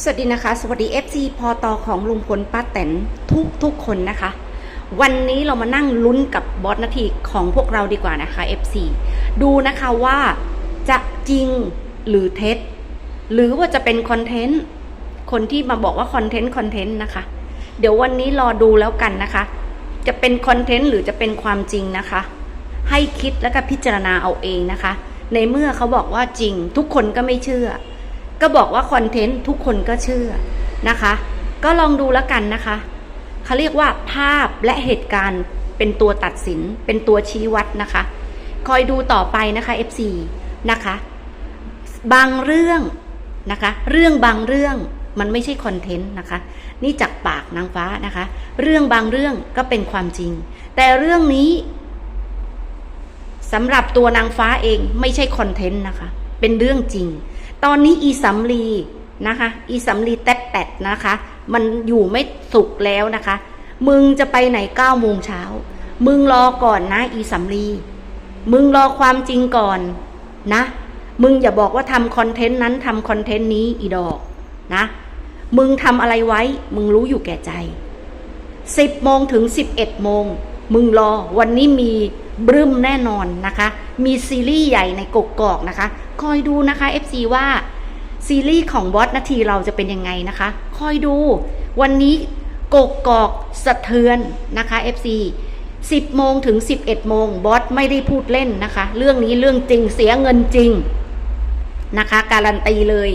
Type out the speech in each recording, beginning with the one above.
สวัสดีนะคะ สวัสดี FC พอตอของลุงพลป้าแตนทุกทุกคนนะคะ วันนี้เรามานั่งลุ้นกับบอสนาทีของพวกเราดีกว่านะคะ FC ดูนะคะว่าจะจริงหรือเท็จ หรือว่าจะเป็นคอนเทนต์ คนที่มาบอกว่าคอนเทนต์คอนเทนต์นะคะ เดี๋ยววันนี้รอดูแล้วกันนะคะ จะเป็นคอนเทนต์หรือจะเป็นความจริงนะคะ ให้คิดแล้วก็พิจารณาเอาเองนะคะ ในเมื่อเขาบอกว่าจริง ทุกคนก็ไม่เชื่อ ก็บอกว่าคอนเทนต์ทุกคนก็เชื่อนะคะ ก็ลองดูแล้วกันนะคะเขาเรียกว่าภาพและเหตุการณ์เป็นตัวตัดสิน เป็นตัวชี้วัดนะคะ คอยดูต่อไปนะคะ FC นะคะ บางเรื่องนะคะ เรื่องบางเรื่องมันไม่ใช่คอนเทนต์นะคะ นี่จากปากนางฟ้านะคะ เรื่องบางเรื่องก็เป็นความจริง แต่เรื่องนี้สำหรับตัวนางฟ้าเองไม่ใช่คอนเทนต์นะคะ เป็นเรื่องจริง ตอนนี้อีสำลีนะคะ อีสำลีแตดแตดนะคะ มันอยู่ไม่สุกแล้วนะคะ มึงจะไปไหนเก้าโมงเช้า มึงรอก่อนนะอีสำลี มึงรอความจริงก่อนนะ มึงอย่าบอกว่าทำคอนเทนต์นั้นทำคอนเทนต์นี้อีดอกนะ มึงทำอะไรไว้ มึงรู้อยู่แก่ใจสิบโมงถึงสิบเอ็ดโมง มึงรอวันนี้มีบรึ้มแน่นอนนะคะ มีซีรีส์ใหญ่ในกกกอกนะคะคอยดูนะคะ FC ว่าซีรีส์ของบอสนาทีเราจะเป็นยังไงนะคะ คอยดู วันนี้กกกอกสะเทือนนะคะ FC 10 โมงถึง 11 โมงบอสไม่ได้พูดเล่นนะคะ เรื่องนี้เรื่องจริงเสียเงินจริงนะคะ การันตีเลย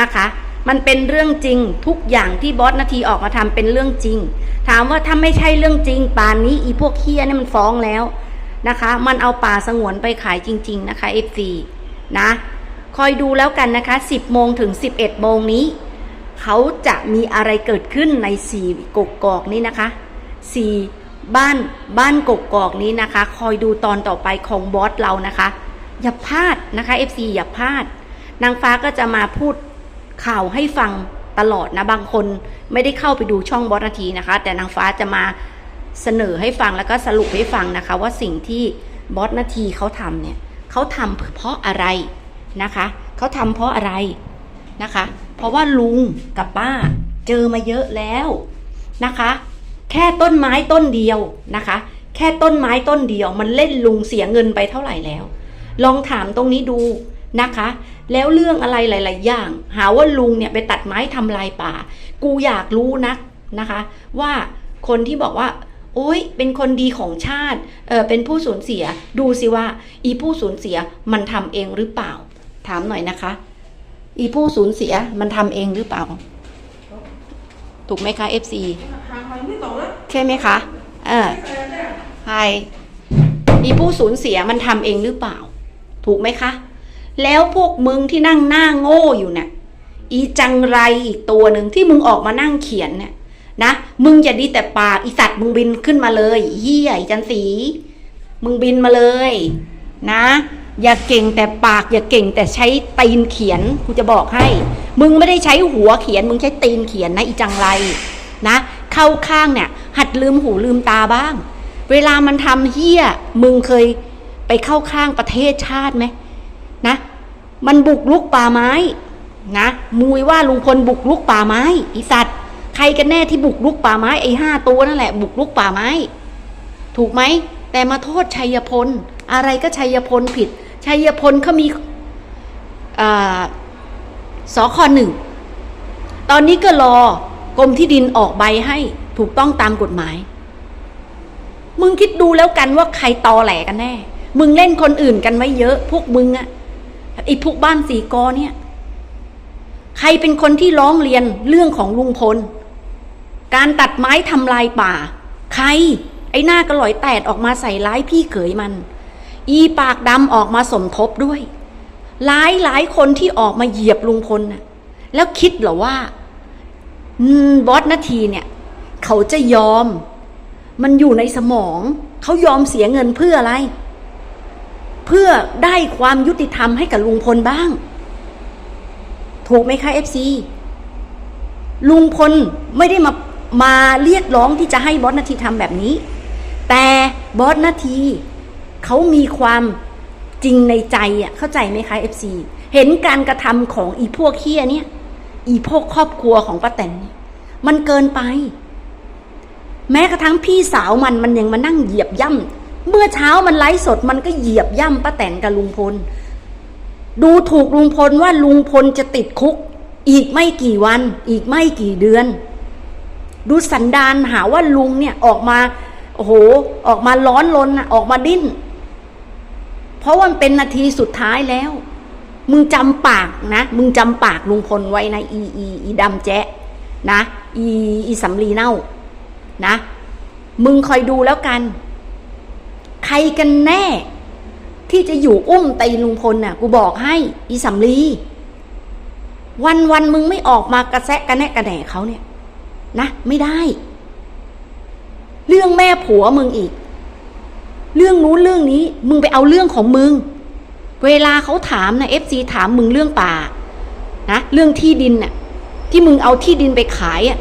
นะคะ มันเป็นเรื่องจริงทุกอย่างที่บอสนาทีออกมาทำเป็นเรื่องจริง ถามว่าถ้าไม่ใช่เรื่องจริงป่านนี้อีพวกเคียนี่มันฟ้องแล้วนะคะ มันเอาป่าสงวนไปขายจริง ๆ นะคะ FC นะ คอยดูแล้วกันนะคะ 10โมงถึง 11โมงนี้ เขาจะมีอะไรเกิดขึ้นในสี่กกกอกนี้นะคะสี่บ้านบ้านกกกอกนี้นะคะ คอยดูตอนต่อไปของบอสเรานะคะ อย่าพลาดนะคะ FC อย่าพลาด นางฟ้าก็จะมาพูดข่าวให้ฟังตลอดนะบางคนไม่ได้เข้าไปดูช่องบอสนาทีนะคะ แต่นางฟ้าจะมาเสนอให้ฟังแล้วก็สรุปให้ฟังนะคะ ว่าสิ่งที่บอสนาทีเขาทำเนี่ย เขาทำเพราะอะไรนะคะ เขาทำเพราะอะไรนะคะ เพราะว่าลุงกับป้าเจอมาเยอะแล้วนะคะ แค่ต้นไม้ต้นเดียวนะคะ แค่ต้นไม้ต้นเดียว มันเล่นลุงเสียเงินไปเท่าไหร่แล้ว ลองถามตรงนี้ดูนะคะ แล้วเรื่องอะไรหลาย ๆ อย่าง หาว่าลุงเนี่ยไปตัดไม้ทำลายป่า กูอยากรู้นักนะคะ ว่าคนที่บอกว่า โอ๊ยเป็นคนดีของชาติเออเป็นผู้สูญเสีย ดูสิว่า อีผู้สูญเสียมันทำเองหรือเปล่า ถามหน่อยนะคะ อีผู้สูญเสียมันทำเองหรือเปล่า ถูกไหมคะ FC ใช่ไหมคะเออใช่อีผู้สูญเสียมันทำเองหรือเปล่า ถูกไหมคะ แล้วพวกมึงที่นั่งหน้าโง่อยู่เนี่ยอีจังไรอีกตัวหนึ่งที่มึงออกมานั่งเขียนเนี่ย นะ มึงอย่าดีแต่ปากอีสัตว์มึงบินขึ้นมาเลยเฮียอ้จันสี มึงบินมาเลย นะ อย่าเก่งแต่ปาก อย่าเก่งแต่ใช้ตีนเขียนกูจะบอกให้ มึงไม่ได้ใช้หัวเขียน มึงใช้ตีนเขียนนะอีจังไร นะ เข้าข้างเนี่ย หัดลืมหูลืมตาบ้าง เวลามันทำเฮียมึงเคยไปเข้าข้างประเทศชาติไหมนะ มันบุกลุกป่าไม้ นะมุยว่าลุงพลบุกลุกป่าไม้อีสัตว์ กันแน่ที่บุกลุกป่าไม้ไอ้ห้าตัวนั่นแหละ บุกลุกป่าไม้ ถูกไหม แต่มาโทษชัยพล อะไรก็ชัยพลผิด ชัยพลเขามีอ่าสคหนึ่ง ตอนนี้ก็รอกรมที่ดินออกใบให้ถูกต้องตามกฎหมาย มึงคิดดูแล้วกันว่าใครตอแหลกันแน่ มึงเล่นคนอื่นกันไว้เยอะ พวกมึงอะไอ้พวกบ้านสีกอเนี่ย ใครเป็นคนที่ร้องเรียนเรื่องของลุงพล การตัดไม้ทำลายป่า ใคร ไอ้หน้ากระหลอยแตดออกมาใส่ร้ายพี่เขยมัน อีปากดำออกมาสมทบด้วย หลายหลายคนที่ออกมาเหยียบลุงพลน่ะ แล้วคิดเหรอว่าบอสนาทีเนี่ย เขาจะยอม มันอยู่ในสมอง เขายอมเสียเงินเพื่ออะไร เพื่อได้ความยุติธรรมให้กับลุงพลบ้าง ถูกไหมคะเอฟซีลุงพลไม่ได้มา มาเรียกร้องที่จะให้บอสนาทีทำแบบนี้ แต่บอสนาทีเขามีความจริงในใจอะเข้าใจไหมคะเอฟซีเห็นการกระทำของอีพวกเฮียเนี่ย อีพวกครอบครัวของป้าแตนมันเกินไป แม้กระทั่งพี่สาวมันมันยังมานั่งเหยียบย่ำเมื่อเช้ามันไลฟ์สดมันก็เหยียบย่ำป้าแตนกับลุงพล ดูถูกลุงพลว่าลุงพลจะติดคุก อีกไม่กี่วัน อีกไม่กี่เดือน ดูสันดานหาว่าลุงเนี่ยออกมาโอ้โหออกมาร้อนรนนะออกมาดิ้น เพราะว่ามันเป็นนาทีสุดท้ายแล้ว มึงจำปากนะ มึงจำปากลุงพลไว้นะอีอีอีดำแจ๊ะนะอีอีสำลีเน่านะ มึงคอยดูแล้วกัน ใครกันแน่ ที่จะอยู่อุ้มตีลุงพลน่ะ กูบอกให้ อีสำลีวันวันมึงไม่ออกมากระแซะกระแนะกระแหน่เขาเนี่ย นะ ไม่ได้ เรื่องแม่ผัวมึงอีก เรื่องนู้นเรื่องนี้ มึงไปเอาเรื่องของมึง เวลาเขาถามนะเอฟซีถามมึงเรื่องป่า นะเรื่องที่ดินน่ะ ที่มึงเอาที่ดินไปขายอะ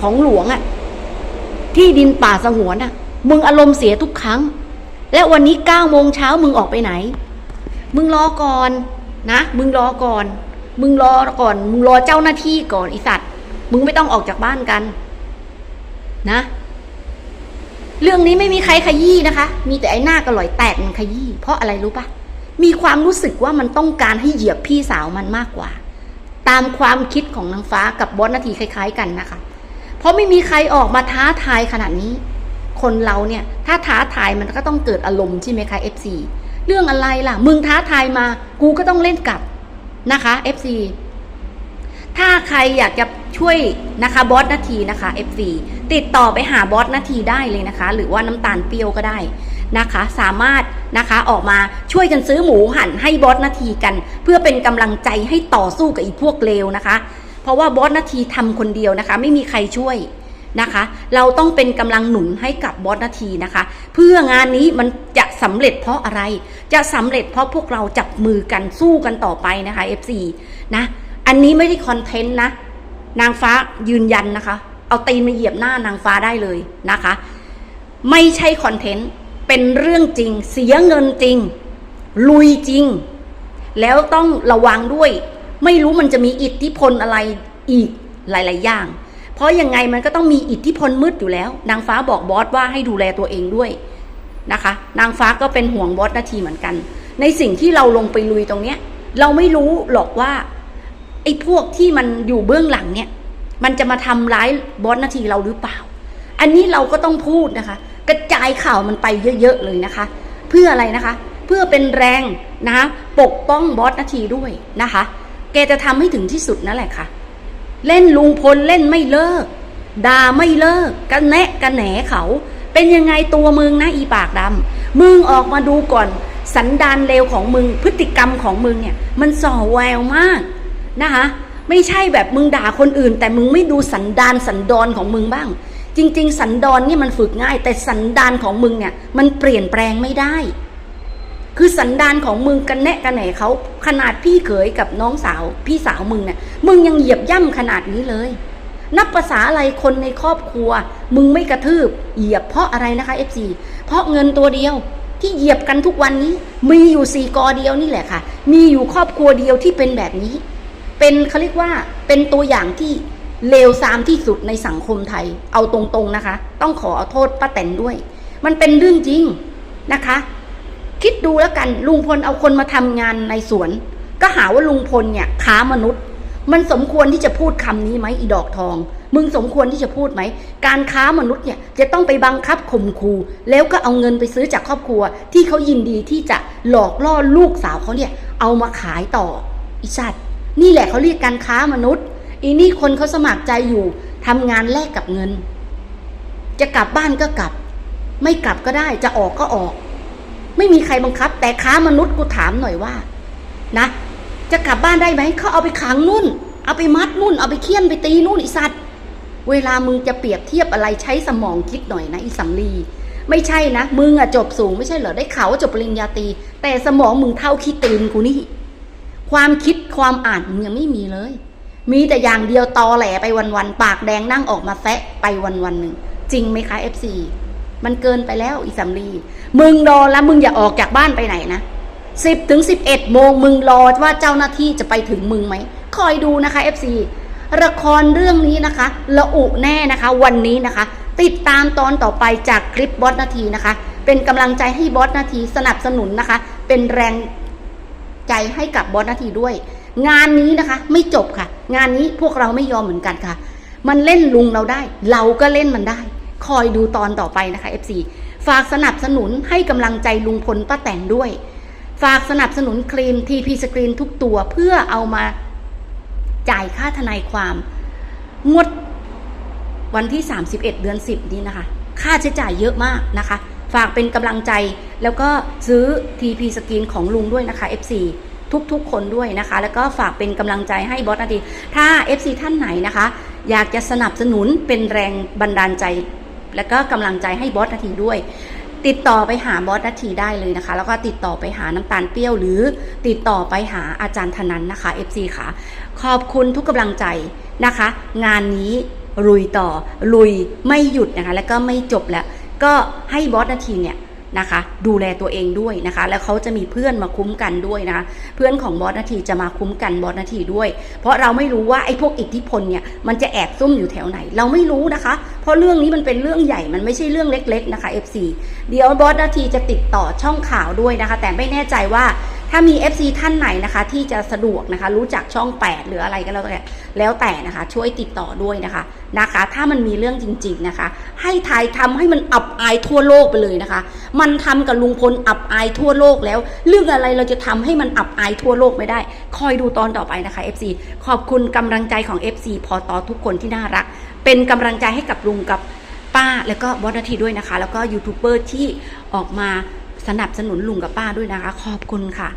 ของหลวงอะ ที่ดินป่าสงวนอะ มึงอารมณ์เสียทุกครั้ง และวันนี้เก้าโมงเช้ามึงออกไปไหน มึงรอก่อนนะ มึงรอก่อน มึงรอก่อน มึงรอเจ้าหน้าที่ก่อนไอสัตว์ มึงไม่ต้องออกจากบ้านกัน นะ เรื่องนี้ไม่มีใครขยี้นะคะ มีแต่ไอ้หน้ากระหลอยแตกมันขยี้เพราะอะไรรู้ปะมีความรู้สึกว่ามันต้องการให้เหยียบพี่สาวมันมากกว่า ตามความคิดของนางฟ้ากับบอสนาทีคล้าย ๆ กันนะคะ เพราะไม่มีใครออกมาท้าทายขนาดนี้ คนเราเนี่ย ถ้าท้าทายมันก็ต้องเกิดอารมณ์ใช่ไหมคะ FC เรื่องอะไรล่ะ มึงท้าทายมา กูก็ต้องเล่นกลับนะคะ FC ถ้าใครอยากจะช่วยนะคะบอสนาทีนะคะ FC ติดต่อไปหาบอสนาทีได้เลยนะคะ หรือว่าน้ำตาลเปรี้ยวก็ได้นะคะ สามารถนะคะออกมาช่วยกันซื้อหมูหั่นให้บอสนาทีกัน เพื่อเป็นกำลังใจให้ต่อสู้กับอีพวกเลวนะคะ เพราะว่าบอสนาทีทำคนเดียวนะคะ ไม่มีใครช่วยนะคะ เราต้องเป็นกำลังหนุนให้กับบอสนาทีนะคะ เพื่องานนี้มันจะสำเร็จเพราะอะไร จะสำเร็จเพราะพวกเราจับมือกันสู้กันต่อไปนะคะ FC นะ อันนี้ไม่ได้คอนเทนต์นะ นางฟ้ายืนยันนะคะ เอาตีนมาเหยียบหน้านางฟ้าได้เลยนะคะ ไม่ใช่คอนเทนต์ เป็นเรื่องจริง เสียเงินจริง ลุยจริง แล้วต้องระวังด้วย ไม่รู้มันจะมีอิทธิพลอะไรอีกหลาย ๆ อย่าง เพราะยังไงมันก็ต้องมีอิทธิพลมืดอยู่แล้ว นางฟ้าบอกบอสว่าให้ดูแลตัวเองด้วยนะคะ นางฟ้าก็เป็นห่วงบอสนาทีเหมือนกัน ในสิ่งที่เราลงไปลุยตรงเนี้ย เราไม่รู้หรอกว่า ไอ้พวกที่มันอยู่เบื้องหลังเนี่ย มันจะมาทำร้ายบอสนาทีเราหรือเปล่า อันนี้เราก็ต้องพูดนะคะ กระจายข่าวมันไปเยอะๆเลยนะคะ เพื่ออะไรนะคะ เพื่อเป็นแรงนะคะปกป้องบอสนาทีด้วยนะคะ แกจะทำให้ถึงที่สุดนั่นแหละค่ะ เล่นลุงพลเล่นไม่เลิกด่าไม่เลิกกันแนะกันแหนเขา เป็นยังไงตัวมึงนะอีปากดำมึงออกมาดูก่อน สันดานเลวของมึงพฤติกรรมของมึงเนี่ย มันส่อแววมาก นะคะ ไม่ใช่แบบมึงด่าคนอื่น แต่มึงไม่ดูสันดานสันดอนของมึงบ้าง จริง ๆ สันดอนนี่มันฝึกง่าย แต่สันดานของมึงเนี่ยมันเปลี่ยนแปลงไม่ได้ คือสันดานของมึงกันแนะกันไหนเขาขนาดพี่เขยกับน้องสาว พี่สาวมึงเนี่ยมึงยังเหยียบย่ำขนาดนี้เลย นับภาษาอะไรคนในครอบครัว มึงไม่กระทืบเหยียบเพราะอะไรนะคะ FC เพราะเงินตัวเดียวที่เหยียบกันทุกวันนี้ มีอยู่สี่กอเดียวนี่แหละค่ะ มีอยู่ครอบครัวเดียวที่เป็นแบบนี้ เป็นเขาเรียกว่าเป็นตัวอย่างที่เลวทรามที่สุดในสังคมไทย เอาตรงๆนะคะ ต้องขอโทษป้าแตนด้วย มันเป็นเรื่องจริงนะคะ คิดดูแล้วกันลุงพลเอาคนมาทำงานในสวน ก็หาว่าลุงพลเนี่ยค้ามนุษย์ มันสมควรที่จะพูดคำนี้ไหมอีดอกทอง มึงสมควรที่จะพูดไหม การค้ามนุษย์เนี่ยจะต้องไปบังคับข่มขู่แล้วก็เอาเงินไปซื้อจากครอบครัว ที่เขายินดีที่จะหลอกล่อลูกสาวเขาเนี่ยเอามาขายต่ออีสัตว์ นี่แหละเขาเรียกการค้ามนุษย์ อีนี่คนเขาสมัครใจอยู่ทำงานแลกกับเงิน จะกลับบ้านก็กลับ ไม่กลับก็ได้จะออกก็ออก ไม่มีใครบังคับ แต่ค้ามนุษย์กูถามหน่อยว่า นะ จะกลับบ้านได้ไหมเขาเอาไปขังนู่น เอาไปมัดนู่น เอาไปเคี่ยนไปตีนู่นอีสัตว์ เวลามึงจะเปรียบเทียบอะไรใช้สมองคิดหน่อยนะอีสำลีไม่ใช่นะมึงอะจบสูงไม่ใช่เหรอได้ข่าวว่าจบปริญญาตรีแต่สมองมึงเท่าขี้ตีนกูนี่ ความคิดความอ่านมึงยังไม่มีเลย มีแต่อย่างเดียวตอแหลไปวันๆปากแดงนั่งออกมาแซะไปวันๆหนึ่งจริงไหมคะ FC มันเกินไปแล้วอีสำลีมึงรอแล้วมึงอย่าออกจากบ้านไปไหนนะสิบถึงสิบเอ็ดโมงมึงรอว่าเจ้าหน้าที่จะไปถึงมึงไหมขอยดูนะคะ FC ละครเรื่องนี้นะคะละอุแน่นะคะ วันนี้นะคะ ติดตามตอนต่อไปจากคลิปบอสนาทีนะคะ เป็นกำลังใจให้บอสนาทีสนับสนุนนะคะ เป็นแรง ใจให้กับบอสนาทีด้วย งานนี้นะคะ ไม่จบค่ะ งานนี้พวกเราไม่ยอมเหมือนกันค่ะ มันเล่นลุงเราได้ เราก็เล่นมันได้ คอยดูตอนต่อไปนะคะ FC ฝากสนับสนุนให้กำลังใจลุงพลป้าแตนด้วย ฝากสนับสนุนครีม TP สกรีนทุกตัวเพื่อเอามาจ่ายค่าทนายความงวดวันที่ 31 เดือน 10 นี้นะคะ ค่าใช้จ่ายเยอะมากนะคะ ฝากเป็นกำลังใจ แล้วก็ซื้อ TP สกรีนของลุงด้วยนะคะ FC ทุกๆ คนด้วยนะคะ แล้วก็ฝากเป็นกำลังใจให้บอสนาทีถ้า FC ท่านไหนนะคะ อยากจะสนับสนุนเป็นแรงบันดาลใจ และก็กำลังใจให้บอสนาทีด้วย ติดต่อไปหาบอสนาทีได้เลยนะคะ แล้วก็ติดต่อไปหาน้ำตาลเปรี้ยว หรือติดต่อไปหาอาจารย์ธนันนะคะ FC ค่ะ ขอบคุณทุกกำลังใจนะคะ งานนี้ลุยต่อลุยไม่หยุดนะคะ แล้วก็ไม่จบแล้ว ก็ให้บอสนาทีเนี่ยนะคะดูแลตัวเองด้วยนะคะ แล้วเขาจะมีเพื่อนมาคุ้มกันด้วยนะคะเพื่อนของบอสนาทีจะมาคุ้มกันบอสนาทีด้วย เพราะเราไม่รู้ว่าไอ้พวกอิทธิพลเนี่ยมันจะแอบซุ่มอยู่แถวไหน เราไม่รู้นะคะ เพราะเรื่องนี้มันเป็นเรื่องใหญ่มันไม่ใช่เรื่องเล็ก ๆนะคะ FC เดี๋ยวบอสนาทีจะติดต่อช่องข่าวด้วยนะคะ แต่ไม่แน่ใจว่า ถ้ามี FC ท่านไหนนะคะที่จะสะดวกนะคะ รู้จักช่อง 8 หรืออะไรก็แล้วแต่แล้วแต่นะคะ ช่วยติดต่อด้วยนะคะนะคะ ถ้ามันมีเรื่องจริง ๆนะคะ ให้ถ่ายทำให้มันอับอายทั่วโลกไปเลยนะคะ มันทำกับลุงพลอับอายทั่วโลกแล้ว เรื่องอะไรเราจะทำให้มันอับอายทั่วโลกไม่ได้ คอยดูตอนต่อไปนะคะ FC ขอบคุณกำลังใจของ FC พอตอทุกคนที่น่ารัก เป็นกำลังใจให้กับลุงกับป้าแล้วก็บอสนาทีด้วยนะคะ แล้วก็ยูทูบเบอร์ที่ออกมา สนับสนุนลุงกับป้าด้วยนะคะ ขอบคุณค่ะ